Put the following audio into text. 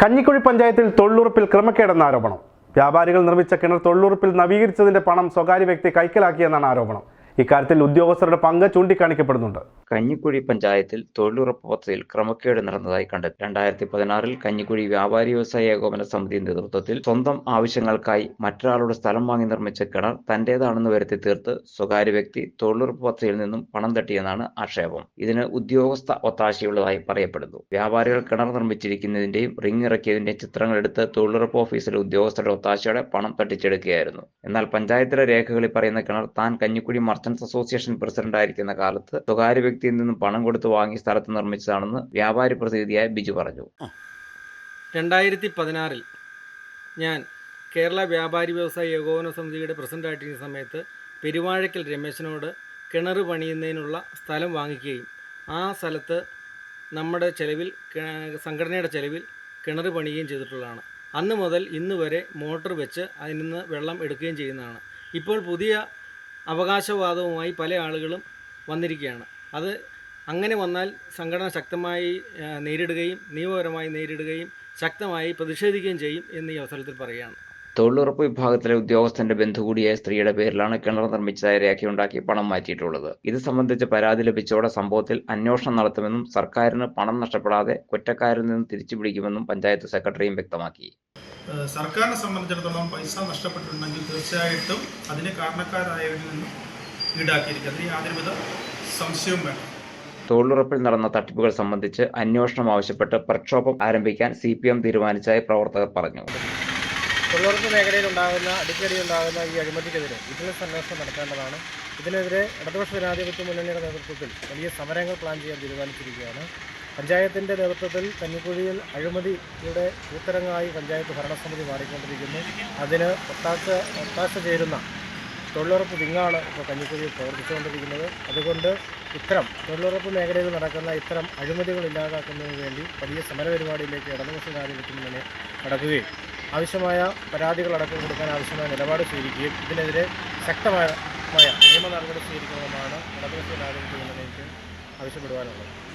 കഞ്ഞിക്കുഴി പഞ്ചായത്തിൽ തൊഴിലുറപ്പിൽ ക്രമക്കേടെന്ന ആരോപണം. വ്യാപാരികൾ നിർമ്മിച്ച കിണർ തൊഴിലുറപ്പിൽ നവീകരിച്ചതിന്റെ പണം സ്വകാര്യ വ്യക്തി കൈക്കലാക്കിയെന്നാണ് ആരോപണം. ഇക്കാര്യത്തിൽ ഉദ്യോഗസ്ഥരുടെ പങ്ക് ചൂണ്ടിക്കാണിക്കപ്പെടുന്നുണ്ട്. കഞ്ഞിക്കുഴി പഞ്ചായത്തിൽ തൊഴിലുറപ്പ് പദ്ധതിയിൽ ക്രമക്കേട് നടന്നതായി കണ്ടെത്തി. രണ്ടായിരത്തി പതിനാറിൽ കഞ്ഞിക്കുഴി വ്യാപാരി വ്യവസായ ഏകോപന സമിതി നേതൃത്വത്തിൽ സ്വന്തം ആവശ്യങ്ങൾക്കായി മറ്റൊരാളുടെ സ്ഥലം വാങ്ങി നിർമ്മിച്ച കിണർ തന്റേതാണെന്ന് വരുത്തി തീർത്ത് സ്വകാര്യ വ്യക്തി തൊഴിലുറപ്പ് പദ്ധതിയിൽ നിന്നും പണം തട്ടിയെന്നാണ് ആക്ഷേപം. ഇതിന് ഉദ്യോഗസ്ഥ ഒത്താശയുള്ളതായി പറയപ്പെടുന്നു. വ്യാപാരികൾ കിണർ നിർമ്മിച്ചിരിക്കുന്നതിന്റെയും റിംഗ് ഇറക്കിയതിന്റെയും ചിത്രങ്ങൾ എടുത്ത് തൊഴിലുറപ്പ് ഓഫീസിലെ ഉദ്യോഗസ്ഥരുടെ ഒത്താശയോടെ പണം തട്ടിച്ചെടുക്കുകയായിരുന്നു. എന്നാൽ പഞ്ചായത്തിലെ രേഖകളിൽ പറയുന്ന കിണർ താൻ കഞ്ഞിക്കുഴി മർച്ചന്റ്സ് അസോസിയേഷൻ പ്രസിഡന്റ് പ്രസിഡന്റായിരിക്കുന്ന കാലത്ത് സ്വകാര്യ വ്യക്തിയിൽ നിന്നും പണം കൊടുത്ത് വാങ്ങി സ്ഥലത്ത് നിർമ്മിച്ചതാണെന്ന് വ്യാപാരി പ്രതിനിധിയായ ബിജു പറഞ്ഞു. രണ്ടായിരത്തി പതിനാറിൽ ഞാൻ കേരള വ്യാപാരി വ്യവസായ ഏകോപന സമിതിയുടെ പ്രസിഡന്റായിട്ടിരുന്ന സമയത്ത് പെരുവാഴയ്ക്കൽ രമേശനോട് കിണർ പണിയുന്നതിനുള്ള സ്ഥലം വാങ്ങിക്കുകയും ആ സ്ഥലത്ത് നമ്മുടെ ചെലവിൽ സംഘടനയുടെ ചെലവിൽ കിണർ പണിയുകയും ചെയ്തിട്ടുള്ളതാണ്. അന്ന് മുതൽ ഇന്ന് വരെ മോട്ടർ വെച്ച് അതിൽ നിന്ന് വെള്ളം എടുക്കുകയും ചെയ്യുന്നതാണ്. ഇപ്പോൾ പുതിയ അവകാശവാദവുമായി പല ആളുകളും വന്നിരിക്കുകയാണ്. അത് അങ്ങനെ വന്നാൽ സംഘടന ശക്തമായി നേരിടുകയും നിയമപരമായി നേരിടുകയും ശക്തമായി പ്രതിഷേധിക്കുകയും ചെയ്യും എന്ന് ഈ അവസരത്തിൽ പറയുകയാണ്. തൊഴിലുറപ്പ് വിഭാഗത്തിലെ ഉദ്യോഗസ്ഥന്റെ ബന്ധു കൂടിയായ സ്ത്രീയുടെ പേരിലാണ് കിണർ നിർമ്മിച്ചതായി രേഖയുണ്ടാക്കി പണം മാറ്റിയിട്ടുള്ളത്. ഇത് സംബന്ധിച്ച് പരാതി ലഭിച്ചോടെ സംഭവത്തിൽ അന്വേഷണം നടത്തുമെന്നും സർക്കാരിന് പണം നഷ്ടപ്പെടാതെ കുറ്റക്കാരിൽ നിന്ന് തിരിച്ചുപിടിക്കുമെന്നും പഞ്ചായത്ത് സെക്രട്ടറിയും വ്യക്തമാക്കി. സർക്കാരിനെ സംബന്ധിച്ചിടത്തോളം പൈസ നഷ്ടപ്പെട്ടിട്ടുണ്ടെങ്കിൽ തീർച്ചയായിട്ടും അതിന് കാരണക്കാരായവരിൽ നിന്നും ഈടാക്കിയിരിക്കും അതിന് യാതൊരുവിധ സംശയവും വേണം തൊഴിലുറപ്പിൽ നടന്ന തട്ടിപ്പുകൾ സംബന്ധിച്ച് അന്വേഷണം ആവശ്യപ്പെട്ട് പ്രക്ഷോഭം ആരംഭിക്കാൻ സി പി എം തീരുമാനിച്ചതായി പ്രവർത്തകർ പറഞ്ഞു. തൊഴിലുറപ്പ് മേഖലയിൽ ഉണ്ടാകുന്ന അടിക്കടി ഉണ്ടാകുന്ന ഈ അഴിമതിക്കെതിരെ വിജിലൻസ് അന്വേഷണം നടത്തേണ്ടതാണ്. ഇതിനെതിരെ ഇടതുപക്ഷ ജനാധിപത്യ മുന്നണിയുടെ നേതൃത്വത്തിൽ വലിയ സമരങ്ങൾ പ്ലാൻ ചെയ്യാൻ തീരുമാനിച്ചിരിക്കുകയാണ്. പഞ്ചായത്തിന്റെ നേതൃത്വത്തിൽ കഞ്ഞിക്കുഴിയിൽ അഴിമതിയുടെ കൂത്തരങ്ങായി പഞ്ചായത്ത് ഭരണസമിതി മാറിക്കൊണ്ടിരിക്കുന്നു. അതിന് ഒത്താശ ഒത്താശ ചേരുന്ന തൊഴിലുറപ്പ് വിങ്ങാണ് ഇപ്പോൾ കഞ്ഞിക്കുഴിയിൽ പ്രവർത്തിച്ചുകൊണ്ടിരിക്കുന്നത്. അതുകൊണ്ട് ഇത്തരം തൊഴിലുറപ്പ് മേഖലയിൽ നടക്കുന്ന ഇത്തരം അഴിമതികൾ ഇല്ലാതാക്കുന്നതിന് വേണ്ടി വലിയ സമരപരിപാടിയിലേക്ക് ഇടതുപക്ഷ ജനാധിപത്യ തന്നെ കടക്കുകയും ആവശ്യമായ പരാതികളടക്കം കൊടുക്കാൻ ആവശ്യമായ നിലപാട് സ്വീകരിക്കുകയും ഇതിനെതിരെ ശക്തമായ മായ നിയമ നടപടി സ്വീകരിക്കണമെന്നാണ് ഇടതുപക്ഷ ജനാധിപത്യം എനിക്ക് ആവശ്യപ്പെടുവാനുള്ളത്.